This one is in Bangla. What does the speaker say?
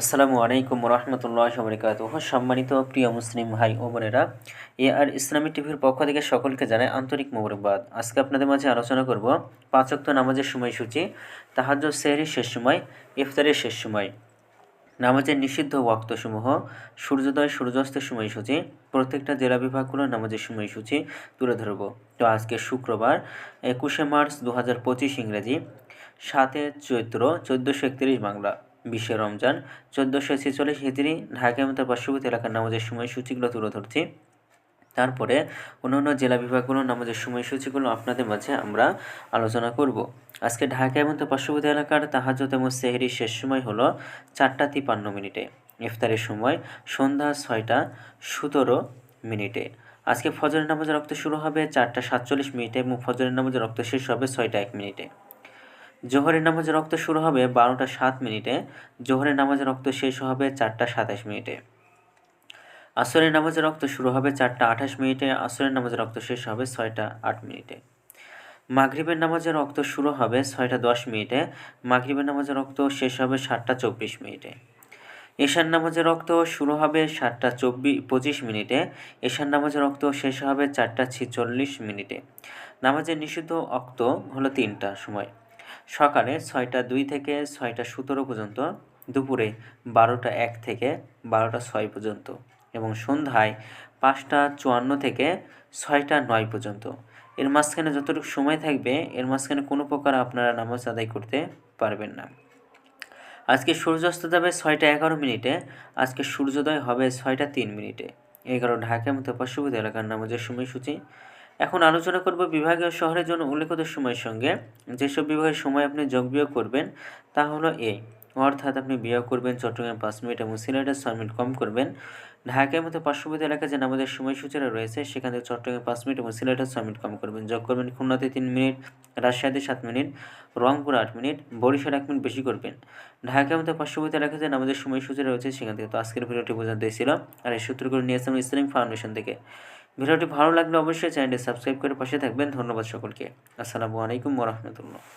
আসসালামু আলাইকুম রহমতুল্লাহ বরকাত সম্মানিত প্রিয় মুসলিম ভাই ও বোনেরা, এ আর ইসলামী টিভির পক্ষ থেকে সকলকে জানায় আন্তরিক মোবারকবাদ। আজকে আপনাদের মাঝে আলোচনা করব পাঁচক্ত নামাজের সময়সূচি তাহাজ সেহরির শেষ সময়, ইফতারের শেষ সময়। নামাজের নিষিদ্ধ ওয়াক্তসমূহ, সূর্যোদয়, সূর্যাস্তের সময়সূচি, প্রত্যেকটা জেলা বিভাগগুলোর নামাজের সময়সূচি তুলে ধরব। তো আজকে শুক্রবার, একুশে মার্চ দু হাজার পঁচিশ ইংরেজি, সাতে চৈত্র চোদ্দোশো একত্রিশ বাংলা। বিশে রমজান চোদ্দোশো ছেচল্লিশ হিজড়ি ঢাকা মতো পার্শ্ববর্তী এলাকার নামাজের সময়সূচিগুলো তুলে ধরছি। তারপরে অন্যান্য জেলা বিভাগগুলোর নামাজের সময়সূচিগুলো আপনাদের মাঝে আমরা আলোচনা করব। আজকে ঢাকা এবং পার্শ্ববর্তী এলাকার তাহাজত এবং সেহেরির শেষ সময় হলো চারটা তিপান্ন মিনিটে। ইফতারের সময় সন্ধ্যা ছয়টা সতেরো মিনিটে। আজকে ফজরের নামাজের রক্ত শুরু হবে চারটা সাতচল্লিশ মিনিটে এবং ফজরের নামাজের রক্ত শেষ হবে ছয়টা এক মিনিটে। জোহরের নামাজের রক্ত শুরু হবে বারোটা সাত মিনিটে, জোহরের নামাজের রক্ত শেষ হবে চারটা সাতাশ মিনিটে। আসরের নামাজের রক্ত শুরু হবে চারটা আঠাশ মিনিটে, আসরের নামাজের রক্ত শেষ হবে ছয়টা আট মিনিটে। মাগরিবের নামাজের রক্ত শুরু হবে ছয়টা দশ মিনিটে, মাগরিবের নামাজের রক্ত শেষ হবে সাতটা চব্বিশ মিনিটে। এশার নামাজের রক্ত শুরু হবে সাতটা চব্বিশ পঁচিশ মিনিটে, এশার নামাজের রক্ত শেষ হবে চারটা ছিচল্লিশ মিনিটে। নামাজের নিষিদ্ধ অক্ত হলো তিনটা সময়। সকালে ছয়টা দুই থেকে ছয়টা সতেরো পর্যন্ত, দুপুরে বারোটা এক থেকে বারোটা ছয় পর্যন্ত এবং সন্ধ্যায় পাঁচটা চুয়ান্ন থেকে ছয়টা নয় পর্যন্ত। এর মাঝখানে যতটুকু সময় থাকবে, এর মাঝখানে কোনো প্রকার আপনারা নামাজ আদায় করতে পারবেন না। আজকে সূর্যাস্ত যাবে ছয়টা এগারো মিনিটে, আজকে সূর্যোদয় হবে ছয়টা তিন মিনিটে। এগারো ঢাকা মতো পার্শ্ববর্তী এলাকার নামাজের সময়সূচি এখন আলোচনা করব বিভাগীয় শহরের জন্য উল্লেখিত সময়ের সঙ্গে। যেসব বিভাগের সময় আপনি যোগ বিয়োগ করবেন, তা হলো এ। অর্থাৎ আপনি বিয়োগ করবেন চট্টগ্রামে পাঁচ মিনিট এবং সিলেটে ছয় মিনিট কম করবেন। ঢাকার মতো পার্শ্ববর্তী এলাকায় যে আমাদের সময়সূচিরা রয়েছে, সেখান থেকে চট্টগ্রামে পাঁচ মিনিট এবং সিলেটে ছয় মিনিট কম করবেন। যোগ করবেন খুলনাতে তিন মিনিট, রাজশাহীতে সাত মিনিট, রংপুর আট মিনিট, বরিশাল এক মিনিট বেশি করবেন। ঢাকার মতো পার্শ্ববর্তী এলাকায় যে আমাদের সময়সূচি রয়েছে, সেখান থেকে তো আজকের ভিডিওটি বোঝাতে দিয়েছিল আর এই সূত্রগুলো নিয়েছিলাম ইসলামিক ফাউন্ডেশন থেকে। ভিডিওটি ভালো লাগলে অবশ্যই চ্যানেলটি সাবস্ক্রাইব করে পাশে থাকবেন। ধন্যবাদ সকলকে। আসসালামু আলাইকুম ওরহমতুল্লাহ